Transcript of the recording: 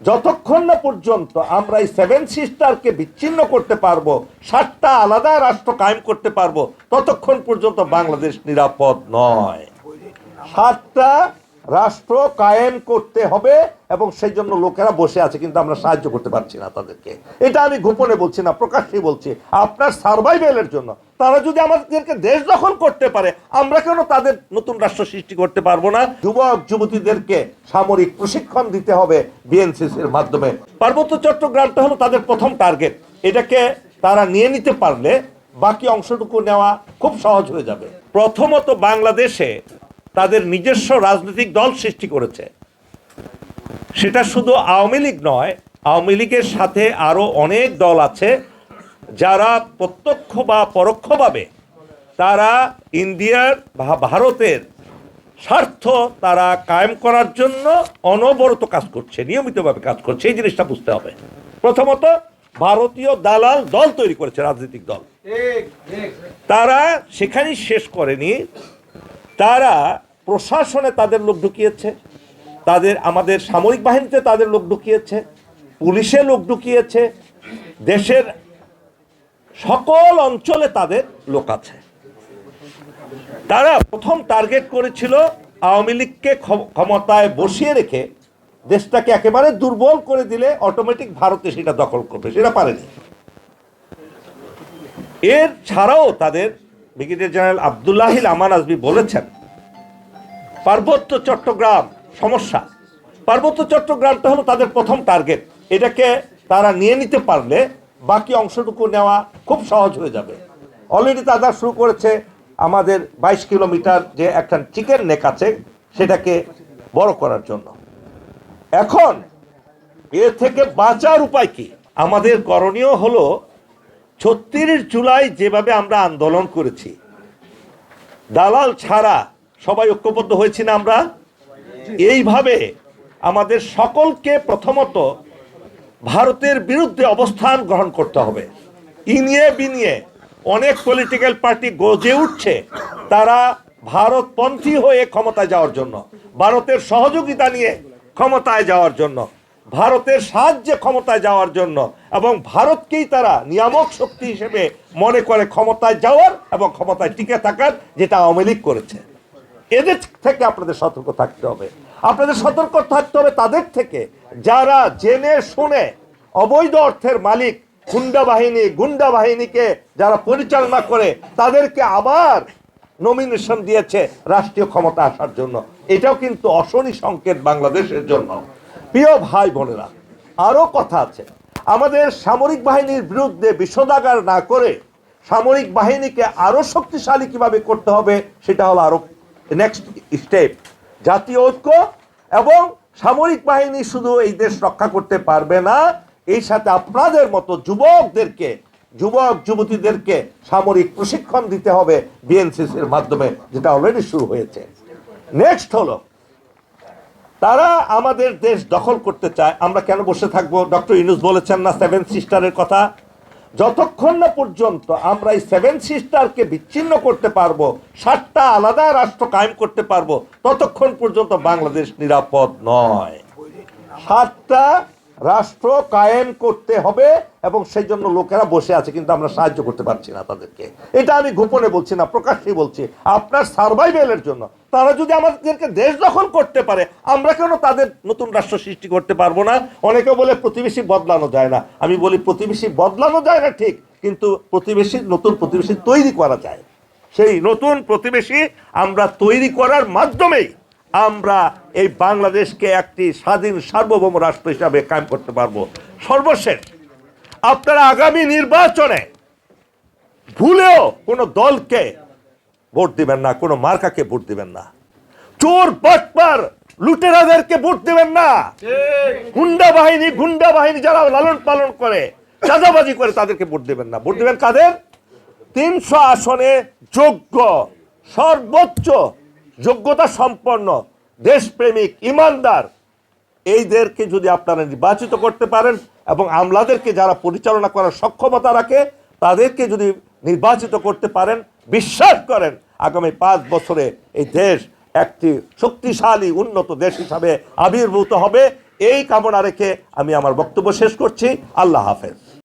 যতক্ষণ না পর্যন্ত আমরা এই সেভেন সিস্টারকে বিচ্ছিন্ন করতে পারব, সাতটা আলাদা রাষ্ট্র কায়েম করতে পারব, ততক্ষণ পর্যন্ত বাংলাদেশ নিরাপদ নয়। সাতটা রাষ্ট্র কায়েম করতে হবে এবং সেই জন্য লোকেরা বসে আছে, কিন্তু আমরা সাহায্য করতে পারছি না তাদেরকে। এটা আমি গোপনে বলছি না প্রকাশ্যে বলছি, আপনার সার্ভাইভেলের জন্য। তারা যদি আমাদেরকে দেশ দখল করতে পারে আমরা কেন তাদের নতুন রাষ্ট্র সৃষ্টি করতে পারব না? যুবক যুবতীদেরকে সামরিক প্রশিক্ষণ দিতে হবে বিএনসিসির মাধ্যমে। পার্বত্য চট্টগ্রামটা হলো তাদের প্রথম টার্গেট। এটাকে তারা নিয়ে নিতে পারলে বাকি অংশটুকু নেওয়া খুব সহজ হয়ে যাবে। প্রথমত বাংলাদেশে তাদের নিজস্ব রাজনৈতিক দল সৃষ্টি করেছে। সেটা শুধু আওয়ামী লীগ নয় আওয়ামী লীগের সাথে আরও অনেক দল আছে। যারা প্রত্যক্ষ বা পরোক্ষভাবে তারা ইন্ডিয়ার বা ভারতের স্বার্থ তারা কায়েম করার জন্য অনবরত কাজ করছে নিয়মিতভাবে কাজ করছে এই জিনিসটা বুঝতে হবে। প্রথমত ভারতীয় দালাল দল তৈরি করেছে রাজনৈতিক দল। তারা সেখানেই শেষ করেনি। তারা প্রশাসনে তাদের লোক ঢুকিয়েছে তাদের আমাদের সামরিক বাহিনীতে তাদের লোক ঢুকিয়েছে পুলিশে লোক ঢুকিয়েছে দেশের সকল অঞ্চলে তাদের লোক আছে। তারা প্রথম টার্গেট করেছিল আওয়ামী লীগকে ক্ষমতায় বসিয়ে রেখে দেশটাকে একেবারে দুর্বল করে দিলে অটোমেটিক ভারতে সেটা দখল করবে, সেটা পারেনি। এর ছাড়াও তাদের ব্রিগেডিয়ার জেনারেল আবদুল্লাহিল আমান আজমি বলেছেন, পার্বত্য চট্টগ্রাম সমস্যা। পার্বত্য চট্টগ্রামটা হলো তাদের প্রথম টার্গেট। এটাকে তারা নিয়ে নিতে পারলে বাকি অংশটুকু নেওয়া খুব সহজ হয়ে যাবে। অলরেডি তারা শুরু করেছে আমাদের বাইশ কিলোমিটার যে একটা চিকেন নেক আছে, সেটাকে বড় করার জন্য। এখন এর থেকে বাঁচার উপায় কি? আমাদের করণীয় হলো ছত্রিশ জুলাই যেভাবে আমরা আন্দোলন করেছি। দালাল ছাড়া সবাই ঐক্যবদ্ধ হয়েছি না আমরা? এইভাবে আমাদের সকলকে প্রথমত ভারতের বিরুদ্ধে অবস্থান গ্রহণ করতে হবে। ইনিয়ে বিনিয়ে অনেক পলিটিক্যাল পার্টি গজে উঠছে, তারা ভারতপন্থী হয়ে ক্ষমতায় যাওয়ার জন্য, ভারতের সহযোগিতা নিয়ে ক্ষমতায় যাওয়ার জন্য, ভারতের সাহায্যে ক্ষমতায় যাওয়ার জন্য এবং ভারতকেই তারা নিয়ামক শক্তি হিসেবে মনে করে ক্ষমতায় যাওয়ার এবং ক্ষমতায় টিকে থাকার যেটা আওয়ামী করেছে। এদের থেকে আপনাদের সতর্ক থাকতে হবে। আপনাদের সতর্ক থাকতে হবে তাদের থেকে। যারা জেনে শুনে অবৈধ অর্থের মালিক, গুন্ডা বাহিনী, গুন্ডা বাহিনীকে যারা পরিচালনা করে, তাদেরকে আবার নমিনেশন দিয়েছে রাষ্ট্রীয় ক্ষমতা আসার জন্য। এটাও কিন্তু অশনি সংকেত বাংলাদেশের জন্য। প্রিয় ভাই বোনেরা, আরও কথা আছে। আমাদের সামরিক বাহিনীর বিরুদ্ধে বিষোদাগার না করে সামরিক বাহিনীকে আরও শক্তিশালী কীভাবে করতে হবে, সেটা হলো আরও নেক্সট স্টেপ জাতীয় ঐক্য এবং সামরিক বাহিনী শুধু এই দেশ রক্ষা করতে পারবে না, এই সাথে আপনাদের মতো যুবকদেরকে, যুবক, যুবতীদেরকে সামরিক প্রশিক্ষণ দিতে হবে বিএনসিসির মাধ্যমে, যেটা অলরেডি শুরু হয়েছে। নেক্সট হলো, তারা আমাদের দেশ দখল করতে চায়। আমরা কেন বসে থাকব? ডক্টর ইনুস বলেছেন না সেভেন সিস্টারের কথা। যতক্ষণ না পর্যন্ত আমরা এই সেভেন সিস্টারকে বিচ্ছিন্ন করতে পারব, সাতটা আলাদা রাষ্ট্র কায়েম করতে পারব, ততক্ষণ পর্যন্ত বাংলাদেশ নিরাপদ নয়। সাতটা রাষ্ট্র কায়েম করতে হবে এবং সেই জন্য লোকেরা বসে আছে, কিন্তু আমরা সাহায্য করতে পারছি না তাদেরকে। এটা আমি গোপনে বলছি না প্রকাশ্যে বলছি, আপনার সার্ভাইভেলের জন্য। তারা যদি আমাদেরকে দেশ দখল করতে পারে, আমরা কেন তাদের নতুন রাষ্ট্র সৃষ্টি করতে পারব না? অনেকে বলে প্রতিবেশী বদলানো যায় না। আমি বলি প্রতিবেশী বদলানো যায় না ঠিক, কিন্তু প্রতিবেশী, নতুন প্রতিবেশী তৈরি করা যায়। সেই নতুন প্রতিবেশী আমরা তৈরি করার মাধ্যমেই আমরা এই বাংলাদেশকে একটি স্বাধীন সার্বভৌম রাষ্ট্র হিসাবে কায়েম করতে পারব। সর্বশেষ, আপনারা আগামী নির্বাচনে ভুলেও কোনো দলকে ভোট দিবেন না, কোনো মার্কাকে ভোট দিবেন না। চোর বাটপার লুটেরাদেরকে ভোট দিবেন না। গুন্ডা বাহিনী গুন্ডা বাহিনী যারা লালন পালন করে চাঁদাবাজি করে তাদেরকে ভোট দেবেন না। ভোট দেবেন কাদের? তিনশো আসনে যোগ্য, সর্বোচ্চ যোগ্যতা সম্পন্ন, দেশপ্রেমিক, ইমানদার। এইদেরকে যদি আপনারা নির্বাচিত করতে পারেন এবং আমলাদেরকে যারা পরিচালনা করার সক্ষমতা রাখে, তাদেরকে যদি নির্বাচিত করতে পারেন, বিশ্বাস করেন আগামী পাঁচ বছরে এই দেশ একটি শক্তিশালী, উন্নত দেশ হিসাবে আবির্ভূত হবে। এই কামনা রেখে আমি আমার বক্তব্য শেষ করছি। আল্লাহ হাফেজ।